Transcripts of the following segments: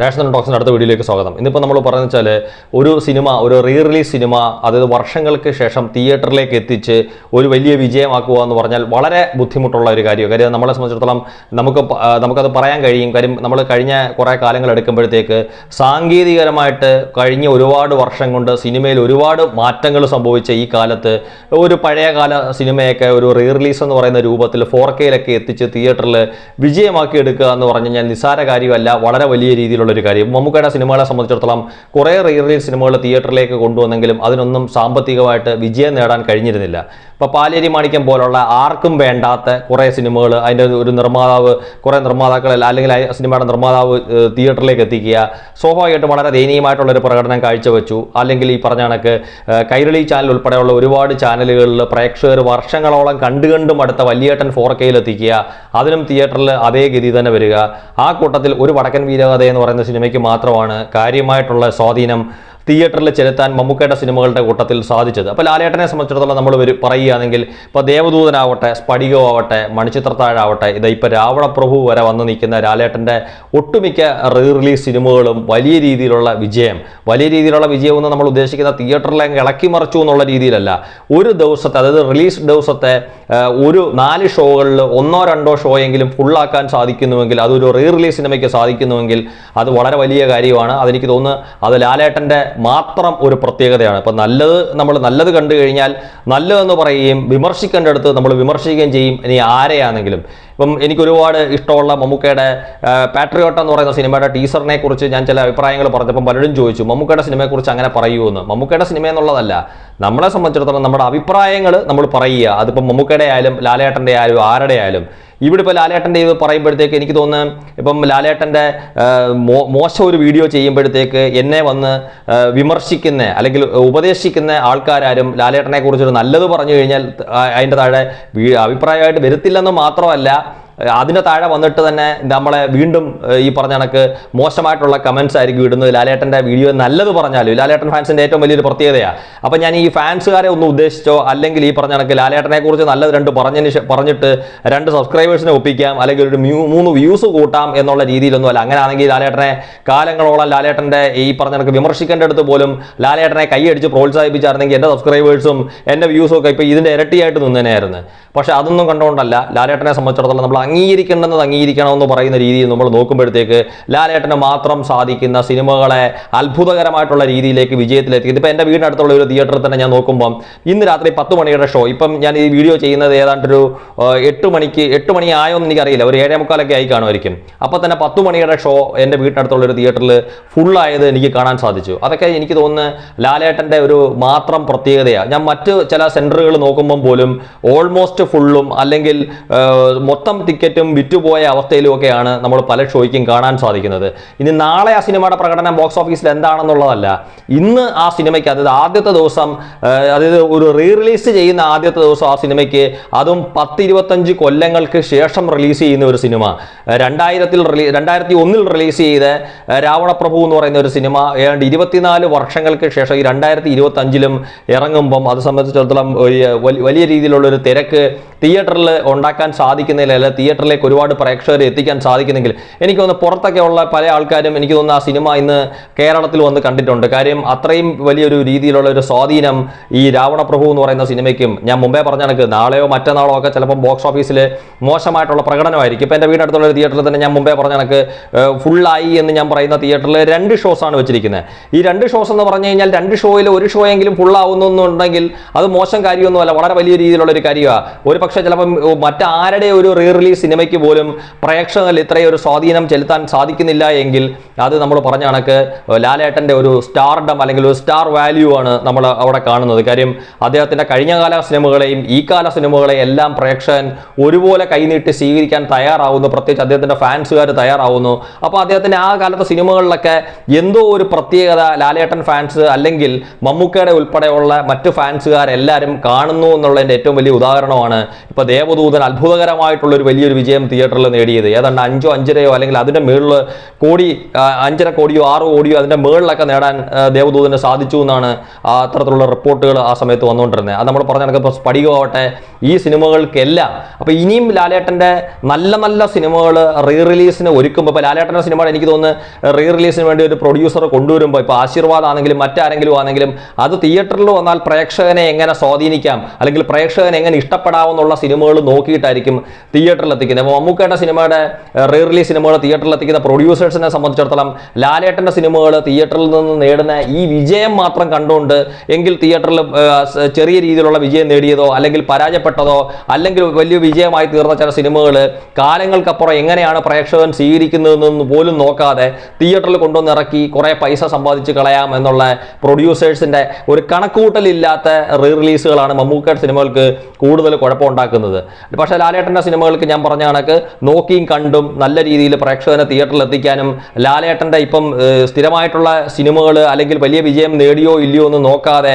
National ടോക്സിന്റെ അടുത്ത വീഡിയോയിലേക്ക് സ്വാഗതം. ഇന്നിപ്പോൾ നമ്മൾ പറഞ്ഞു വെച്ചാൽ ഒരു സിനിമ ഒരു റീ റിലീസ് സിനിമ അതായത് വർഷങ്ങൾക്ക് ശേഷം തിയേറ്ററിലേക്ക് എത്തിച്ച് ഒരു വലിയ വിജയമാക്കുക എന്ന് പറഞ്ഞാൽ വളരെ ബുദ്ധിമുട്ടുള്ള ഒരു കാര്യമാണ്. കാര്യം നമ്മളെ സംബന്ധിച്ചിടത്തോളം നമുക്ക് നമുക്കത് പറയാൻ കഴിയും. കാര്യം നമ്മൾ കഴിഞ്ഞ കുറേ കാലങ്ങൾ എടുക്കുമ്പോഴത്തേക്ക് സാങ്കേതികപരമായിട്ട് കഴിഞ്ഞ ഒരുപാട് വർഷം കൊണ്ട് സിനിമയിൽ ഒരുപാട് മാറ്റങ്ങൾ സംഭവിച്ച ഈ കാലത്ത് ഒരു പഴയകാല സിനിമയൊക്കെ ഒരു റീ റിലീസ് എന്ന് പറയുന്ന രൂപത്തിൽ ഫോർ കെയിലൊക്കെ എത്തിച്ച് തിയേറ്ററിൽ വിജയമാക്കി എടുക്കുക എന്ന് പറഞ്ഞു കഴിഞ്ഞാൽ നിസ്സാര കാര്യമല്ല വളരെ വലിയ രീതിയിലുള്ള ഒരു കാര്യം. മമ്മൂക്കയുടെ സിനിമകളെ സംബന്ധിച്ചിടത്തോളം കുറേ റീ റിലീസ് സിനിമകൾ തിയേറ്ററിലേക്ക് കൊണ്ടുവന്നെങ്കിലും അതിനൊന്നും സാമ്പത്തികമായിട്ട് വിജയം നേടാൻ കഴിഞ്ഞിരുന്നില്ല. ഇപ്പോൾ പാലേരി മാണിക്യം പോലുള്ള ആർക്കും വേണ്ടാത്ത കുറേ സിനിമകൾ അതിന്റെ ഒരു നിർമ്മാതാവ് കുറേ നിർമ്മാതാക്കൾ അല്ലെങ്കിൽ സിനിമയുടെ നിർമ്മാതാവ് തിയേറ്ററിലേക്ക് എത്തിക്കുക. സ്വാഭാവികമായിട്ടും വളരെ ദയനീയമായിട്ടുള്ള ഒരു പ്രകടനം കാഴ്ചവെച്ചു. അല്ലെങ്കിൽ ഈ പറഞ്ഞ കണക്ക് കൈരളി ചാനൽ ഉൾപ്പെടെയുള്ള ഒരുപാട് ചാനലുകളിൽ പ്രേക്ഷകർ വർഷങ്ങളോളം കണ്ടു കണ്ടും അടുത്ത വലിയേട്ടൻ ഫോർ കെയിൽ എത്തിക്കുക. അതിനും തിയേറ്ററിൽ അതേ ഗതി തന്നെ വരിക. ആ കൂട്ടത്തിൽ ഒരു വടക്കൻ വീരകഥ എന്ന് പറയുന്ന സിനിമയ്ക്ക് മാത്രമാണ് കാര്യമായിട്ടുള്ള സ്വാധീനം തിയേറ്ററിൽ ചെലുത്താൻ മമ്മൂക്കയുടെ സിനിമകളുടെ കൂട്ടത്തിൽ സാധിച്ചത്. അപ്പോൾ ലാലേട്ടനെ സംബന്ധിച്ചിടത്തോളം നമ്മൾ പറയുകയാണെങ്കിൽ ഇപ്പോൾ ദേവദൂതനാവട്ടെ സ്ഫടികമാവട്ടെ മണിച്ചിത്രത്താഴാവട്ടെ ഇത് ഇപ്പോൾ രാവണപ്രഭു വരെ വന്ന് നിൽക്കുന്ന ലാലേട്ടന്റെ ഒട്ടുമിക്ക റീ റിലീസ് സിനിമകളും വലിയ രീതിയിലുള്ള വിജയം. വലിയ രീതിയിലുള്ള വിജയം എന്ന് നമ്മൾ ഉദ്ദേശിക്കുന്ന തിയേറ്ററിലെ ഇളക്കി മറിച്ചു എന്നുള്ള രീതിയിലല്ല. ഒരു ദിവസത്തെ അതായത് റിലീസ് ദിവസത്തെ ഒരു നാല് ഷോകളിൽ ഒന്നോ രണ്ടോ ഷോ എങ്കിലും ഫുള്ളാക്കാൻ സാധിക്കുന്നുവെങ്കിൽ അതൊരു റീ റിലീസ് സിനിമയ്ക്ക് സാധിക്കുന്നുവെങ്കിൽ അത് വളരെ വലിയ കാര്യമാണ്. അതെനിക്ക് തോന്നുന്നു അത് ലാലേട്ടന്റെ മാത്രം ഒരു പ്രത്യേകതയാണ്. ഇപ്പം നല്ലത് നമ്മൾ നല്ലത് കണ്ടു കഴിഞ്ഞാൽ നല്ലതെന്ന് പറയുകയും വിമർശിക്കേണ്ടടുത്ത് നമ്മൾ വിമർശിക്കുകയും ചെയ്യും ഇനി ആരെയാണെങ്കിലും. ഇപ്പം എനിക്ക് ഒരുപാട് ഇഷ്ടമുള്ള മമ്മൂക്കയുടെ പാട്രിയോട്ട എന്ന് പറയുന്ന സിനിമയുടെ ടീസറിനെ കുറിച്ച് ഞാൻ ചില അഭിപ്രായങ്ങൾ പറഞ്ഞപ്പം പലരും ചോദിച്ചു മമ്മൂക്കയുടെ സിനിമയെക്കുറിച്ച് അങ്ങനെ പറയുമെന്ന് മമ്മൂക്കയുടെ സിനിമ എന്നുള്ളതല്ല. നമ്മളെ സംബന്ധിച്ചിടത്തോളം നമ്മുടെ അഭിപ്രായങ്ങൾ നമ്മൾ പറയുക. അതിപ്പം മമ്മൂക്കയുടെ ആയാലും ലാലേട്ടന്റെ ആയാലും ആരുടെ ആയാലും. ഇവിടെ ഇപ്പോൾ ലാലേട്ടന്റെ ഇത് പറയുമ്പോഴത്തേക്ക് എനിക്ക് തോന്നുന്നു ഇപ്പം ലാലേട്ടന്റെ മോശം ഒരു വീഡിയോ ചെയ്യുമ്പോഴത്തേക്ക് എന്നെ വന്ന് വിമർശിക്കുന്ന അല്ലെങ്കിൽ ഉപദേശിക്കുന്ന ആൾക്കാരും ലാലേട്ടനെ കുറിച്ചൊരു നല്ലത് പറഞ്ഞു കഴിഞ്ഞാൽ അതിന്റെ താഴെ അഭിപ്രായമായിട്ട് വരുത്തില്ലെന്ന് മാത്രമല്ല അതിന് താഴെ വന്നിട്ട് തന്നെ നമ്മളെ വീണ്ടും ഈ പറഞ്ഞ കണക്ക് മോശമായിട്ടുള്ള കമൻസ് ആയിരിക്കും ഇടുന്നത്. ലാലേട്ടന്റെ വീഡിയോ നല്ലത് പറഞ്ഞാലും ലാലേട്ടൻ ഫാൻസിന്റെ ഏറ്റവും വലിയൊരു പ്രത്യേകതയാണ് അപ്പം ഞാൻ ഈ ഫാൻസുകാരെ ഒന്ന് ഉദ്ദേശിച്ചോ അല്ലെങ്കിൽ ഈ പറഞ്ഞ കണക്ക് ലാലേട്ടനെ കുറിച്ച് നല്ലത് രണ്ട് പറഞ്ഞതിന് പറഞ്ഞിട്ട് രണ്ട് സബ്സ്ക്രൈബേഴ്സിനെ ഒപ്പിക്കാം അല്ലെങ്കിൽ ഒരു മൂന്ന് വ്യൂസ് കൂട്ടാം എന്നുള്ള രീതിയിലൊന്നും അല്ല. അങ്ങനെയാണെങ്കിൽ ലാലേട്ടനെ കാലങ്ങളോളം ലാലേട്ടന്റെ ഈ പറഞ്ഞ കണക്ക് വിമർശിക്കേണ്ടടുത്ത് പോലും ലാലേട്ടനെ കൈയടിച്ച് പ്രോത്സാഹിപ്പിച്ചായിരുന്നെങ്കിൽ എന്റെ സബ്സ്ക്രൈബേഴ്സും എന്റെ വ്യൂസും ഒക്കെ ഇപ്പോൾ ഇതിന്റെ ഇരട്ടിയായിട്ട് നിന്നേനായിരുന്നു പക്ഷേ അതൊന്നും കണ്ടുകൊണ്ടല്ല ലാലേട്ടനെ സംബന്ധിച്ചിടത്തോളം നമ്മൾ അംഗീകരിക്കേണ്ടത് അംഗീകരിക്കണമെന്ന് പറയുന്ന രീതിയിൽ നമ്മൾ നോക്കുമ്പോഴത്തേക്ക് ലാലേട്ടന് മാത്രം സാധിക്കുന്ന സിനിമകളെ അത്ഭുതകരമായിട്ടുള്ള രീതിയിലേക്ക് വിജയത്തിലെത്തി. ഇതിപ്പോൾ എന്റെ വീടിനടുത്തുള്ള ഒരു തിയേറ്ററിൽ തന്നെ ഞാൻ നോക്കുമ്പം ഇന്ന് രാത്രി പത്ത് മണിയുടെ ഷോ. ഇപ്പം ഞാൻ ഈ വീഡിയോ ചെയ്യുന്നത് ഏതാണ്ടൊരു എട്ട് മണിക്ക് എട്ട് മണി ആയോ എന്ന് എനിക്കറിയില്ല. ഒരു ഏഴേ മുക്കാലൊക്കെ ആയി കാണുമായിരിക്കും. അപ്പോൾ തന്നെ പത്ത് മണിയുടെ ഷോ എന്റെ വീട്ടിനടുത്തുള്ള ഒരു തിയേറ്ററിൽ ഫുള്ളായത് എനിക്ക് കാണാൻ സാധിച്ചു. അതൊക്കെ എനിക്ക് തോന്നുന്നു ലാലേട്ടന്റെ ഒരു മാത്രം പ്രത്യേകതയാണ് ഞാൻ മറ്റ് ചില സെന്ററുകൾ നോക്കുമ്പം പോലും ഓൾമോസ്റ്റ് ഫുള്ളും അല്ലെങ്കിൽ മൊത്തം ടിക്കറ്റും വിറ്റുപോയ അവസ്ഥയിലും ഒക്കെയാണ് നമ്മൾ പല ഷോയ്ക്കും കാണാൻ സാധിക്കുന്നത്. ഇനി നാളെ ആ സിനിമയുടെ പ്രകടനം ബോക്സ് ഓഫീസിൽ എന്താണെന്നുള്ളതല്ല. ഇന്ന് ആ സിനിമയ്ക്ക് അതായത് ആദ്യത്തെ ദിവസം അതായത് ഒരു റീ റിലീസ് ചെയ്യുന്ന ആദ്യത്തെ ദിവസം ആ സിനിമയ്ക്ക് അതും പത്തിരുപത്തഞ്ച് കൊല്ലങ്ങൾക്ക് ശേഷം റിലീസ് ചെയ്യുന്ന ഒരു സിനിമ. രണ്ടായിരത്തിൽ റിലീ രണ്ടായിരത്തി ഒന്നിൽ റിലീസ് ചെയ്ത രാവണപ്രഭു എന്ന് പറയുന്ന ഒരു സിനിമ ഏതാണ്ട് ഇരുപത്തിനാല് വർഷങ്ങൾക്ക് ശേഷം ഈ രണ്ടായിരത്തി ഇരുപത്തഞ്ചിലും ഇറങ്ങുമ്പം അത് സംബന്ധിച്ചിടത്തോളം വലിയ രീതിയിലുള്ള ഒരു തിരക്ക് തിയേറ്ററിൽ ഉണ്ടാക്കാൻ സാധിക്കുന്നില്ല അല്ല തിയേറ്ററിലേക്ക് ഒരുപാട് പ്രേക്ഷകരെ എത്തിക്കാൻ സാധിക്കുന്നെങ്കിൽ എനിക്ക് തോന്നുന്നു പുറത്തൊക്കെ ഉള്ള പല ആൾക്കാരും എനിക്ക് തോന്നുന്നു ആ സിനിമ ഇന്ന് കേരളത്തിൽ വന്ന് കണ്ടിട്ടുണ്ട്. കാര്യം അത്രയും വലിയൊരു രീതിയിലുള്ള ഒരു സ്വാധീനം ഈ രാവണപ്രഭു എന്ന് പറയുന്ന സിനിമയ്ക്കും ഞാൻ മുമ്പേ പറഞ്ഞ കണക്ക് നാളെയോ മറ്റന്നാളോ ഒക്കെ ചിലപ്പോൾ ബോക്സ് ഓഫീസിൽ മോശമായിട്ടുള്ള പ്രകടനമായിരിക്കും. ഇപ്പം എന്റെ വീടിനടുത്തുള്ള തിയേറ്ററിൽ തന്നെ ഞാൻ മുമ്പേ പറഞ്ഞ കണക്ക് ഫുള്ളായി എന്ന് ഞാൻ പറയുന്ന തിയേറ്ററിൽ രണ്ട് ഷോസ് ആണ് വെച്ചിരിക്കുന്നത് ഈ രണ്ട് ഷോസ് എന്ന് പറഞ്ഞു കഴിഞ്ഞാൽ രണ്ട് ഷോയിൽ ഒരു ഷോയെങ്കിലും ഫുള്ളാവുന്നുണ്ടെങ്കിൽ അത് മോശം കാര്യമൊന്നുമല്ല വളരെ വലിയ രീതിയിലുള്ള ഒരു കാര്യമാണ് ഒരു പക്ഷേ ചിലപ്പം മറ്റാരുടെ ഒരു റീ റിലീസ് സിനിമയ്ക്ക് പോലും പ്രേക്ഷകരിൽ ഇത്രയും ഒരു സ്വാധീനം ചെലുത്താൻ സാധിക്കുന്നില്ല എങ്കിൽ അത് നമ്മൾ പറഞ്ഞ കണക്ക് ലാലേട്ടന്റെ ഒരു സ്റ്റാർഡം അല്ലെങ്കിൽ ഒരു സ്റ്റാർ വാല്യൂ ആണ് നമ്മൾ അവിടെ കാണുന്നത്. കാര്യം അദ്ദേഹത്തിന്റെ കഴിഞ്ഞകാല സിനിമകളെയും ഈ കാല സിനിമകളെയും എല്ലാം പ്രേക്ഷകൻ ഒരുപോലെ കൈനീട്ടി സ്വീകരിക്കാൻ തയ്യാറാവുന്നു. പ്രത്യേകിച്ച് അദ്ദേഹത്തിന്റെ ഫാൻസുകാർ തയ്യാറാവുന്നു. അപ്പോൾ അദ്ദേഹത്തിന്റെ ആ കാലത്തെ സിനിമകളിലൊക്കെ എന്തോ ഒരു പ്രത്യേകത ലാലേട്ടൻ ഫാൻസ് അല്ലെങ്കിൽ മമ്മൂക്കയുടെ ഉൾപ്പെടെയുള്ള മറ്റു ഫാൻസുകാരെല്ലാവരും കാണുന്നു എന്നുള്ളതിന്റെ ഏറ്റവും വലിയ ഉദാഹരണമാണ് ഇപ്പോൾ ദേവദൂതൻ അത്ഭുതകരമായിട്ടുള്ള ഒരു വലിയൊരു വിജയം തിയേറ്ററിൽ നേടിയത്. ഏതാണ്ട് അഞ്ചോ അഞ്ചരയോ അല്ലെങ്കിൽ അതിന്റെ മുകളിൽ കോടി അഞ്ചര കോടിയോ ആറ് കോടിയോ അതിന്റെ മുകളിലൊക്കെ നേടാൻ ദേവദൂതന് സാധിച്ചു എന്നാണ് അത്തരത്തിലുള്ള റിപ്പോർട്ടുകൾ ആ സമയത്ത് വന്നുകൊണ്ടിരുന്നത്. അത് നമ്മൾ പറഞ്ഞ കണക്ക് ഇപ്പോൾ സ്ഫടികമാവട്ടെ ഈ സിനിമകൾക്കെല്ലാം അപ്പോൾ ഇനിയും ലാലേട്ടന്റെ നല്ല നല്ല സിനിമകൾ റീ റിലീസിന് ഒരുക്കുമ്പോൾ ഇപ്പോൾ ലാലേട്ടന്റെ സിനിമ എനിക്ക് തോന്നുന്നു റീ റിലീസിന് വേണ്ടി ഒരു പ്രൊഡ്യൂസർ കൊണ്ടുവരുമ്പോൾ ഇപ്പോൾ ആശീർവാദ് ആണെങ്കിലും മറ്റാരെങ്കിലും ആണെങ്കിലും അത് തിയേറ്ററിൽ വന്നാൽ പ്രേക്ഷകനെ എങ്ങനെ സ്വാധീനിക്കാം? അല്ലെങ്കിൽ പ്രേക്ഷകനെ എങ്ങനെ ഇഷ്ടപ്പെടാമെന്നുള്ള സിനിമകൾ നോക്കിയിട്ടായിരിക്കും തിയേറ്ററിൽ എത്തിക്കുന്നത് അപ്പോൾ മമ്മൂക്കേട്ട സിനിമയുടെ റീ റിലീസ് സിനിമകൾ തിയേറ്ററിൽ എത്തിക്കുന്ന പ്രൊഡ്യൂസേഴ്സിനെ സംബന്ധിച്ചിടത്തോളം ലാലേട്ടന്റെ സിനിമകൾ തിയേറ്ററിൽ നിന്ന് നേടുന്ന ഈ വിജയം മാത്രം കണ്ടുകൊണ്ട് എങ്കിൽ തിയേറ്ററിൽ ചെറിയ രീതിയിലുള്ള വിജയം നേടിയതോ അല്ലെങ്കിൽ പരാജയപ്പെട്ടതോ അല്ലെങ്കിൽ വലിയ വിജയമായി തീർന്ന ചില സിനിമകൾ കാലങ്ങൾക്കപ്പുറം എങ്ങനെയാണ് പ്രേക്ഷകൻ സ്വീകരിക്കുന്നതെന്ന് പോലും നോക്കാതെ തിയേറ്ററിൽ കൊണ്ടുവന്ന് ഇറക്കി കുറേ പൈസ സമ്പാദിച്ച് കളയാം എന്നുള്ള പ്രൊഡ്യൂസേഴ്സിന്റെ ഒരു കണക്കൂട്ടലില്ലാത്ത റീ റിലീസുകളാണ് മമ്മൂക്കയുടെ സിനിമകൾക്ക് കൂടുതൽ കുഴപ്പമുണ്ടാക്കുന്നത് പക്ഷേ ലാലേട്ടന്റെ സിനിമകൾക്ക് ഞാൻ പറഞ്ഞ കണക്ക് നോക്കിയും കണ്ടും നല്ല രീതിയിൽ പ്രേക്ഷകനെ തിയേറ്ററിൽ എത്തിക്കാനും ലാലേട്ടന്റെ ഇപ്പം സ്ഥിരമായിട്ടുള്ള സിനിമകൾ അല്ലെങ്കിൽ വലിയ വിജയം നേടിയോ ഇല്ലയോ എന്ന് നോക്കാതെ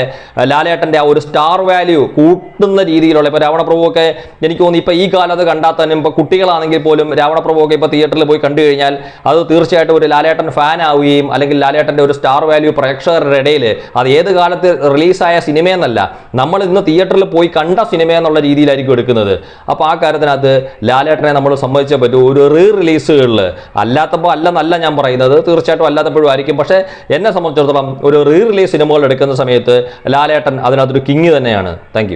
ലാലേട്ടന്റെ ആ ഒരു സ്റ്റാർ വാല്യൂ കൂട്ടുന്ന രീതിയിലുള്ള ഇപ്പോൾ രാവണപ്രഭുവൊക്കെ എനിക്ക് തോന്നുന്നു ഇപ്പോൾ ഈ കാലത്ത് കണ്ടാൽ തന്നെ ഇപ്പോൾ കുട്ടികളാണെങ്കിൽ പോലും രാവണപ്രഭുവൊക്കെ ഇപ്പോൾ തിയേറ്ററിൽ പോയി കണ്ടു കഴിഞ്ഞാൽ അത് തീർച്ചയായിട്ടും ഒരു ലാലേട്ടൻ ഫാൻ ആവുകയും അല്ലെങ്കിൽ ലാലേട്ടന്റെ ഒരു സ്റ്റാർ വാല്യൂ പ്രേക്ഷകരുടെ ഇടയിൽ അത് ഏത് കാലത്ത് റിലീസായ സിനിമയെന്നല്ല നമ്മൾ ഇന്ന് തിയേറ്ററിൽ പോയി കണ്ട സിനിമ എന്നുള്ള രീതിയിലായിരിക്കും എടുക്കുന്നത് അപ്പോൾ ആ കാര്യത്തിനകത്ത് ലാലേട്ടനെ നമ്മൾ സമ്മതിച്ചേ പറ്റൂ. ഒരു റീ റിലീസുകളിൽ അല്ലാത്തപ്പോൾ അല്ല നല്ല ഞാൻ പറയുന്നത്. തീർച്ചയായിട്ടും അല്ലാത്തപ്പോഴും ആയിരിക്കും. പക്ഷേ എന്നെ സംബന്ധിച്ചിടത്തോളം ഒരു റീ റിലീസ് സിനിമകൾ എടുക്കുന്ന സമയത്ത് ലാലേട്ടൻ അതിനകത്തൊരു കിങ് തന്നെയാണ്. താങ്ക്